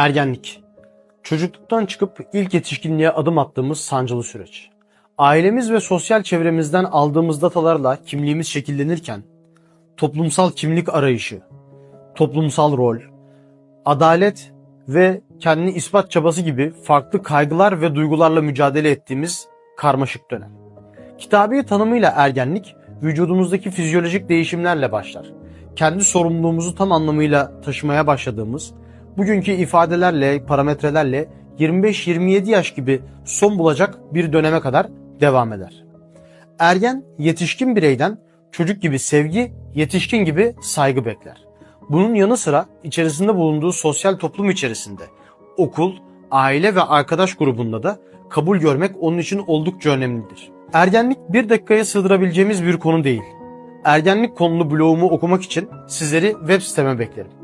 Ergenlik. Çocukluktan çıkıp ilk yetişkinliğe adım attığımız sancılı süreç. Ailemiz ve sosyal çevremizden aldığımız datalarla kimliğimiz şekillenirken toplumsal kimlik arayışı, toplumsal rol, adalet ve kendini ispat çabası gibi farklı kaygılar ve duygularla mücadele ettiğimiz karmaşık dönem. Kitabi tanımıyla ergenlik vücudumuzdaki fizyolojik değişimlerle başlar. Kendi sorumluluğumuzu tam anlamıyla taşımaya başladığımız, bugünkü ifadelerle, parametrelerle 25-27 yaş gibi son bulacak bir döneme kadar devam eder. Ergen yetişkin bireyden çocuk gibi sevgi, yetişkin gibi saygı bekler. Bunun yanı sıra içerisinde bulunduğu sosyal toplum içerisinde okul, aile ve arkadaş grubunda da kabul görmek onun için oldukça önemlidir. Ergenlik bir dakikaya sığdırabileceğimiz bir konu değil. Ergenlik konulu blogumu okumak için sizleri web siteme beklerim.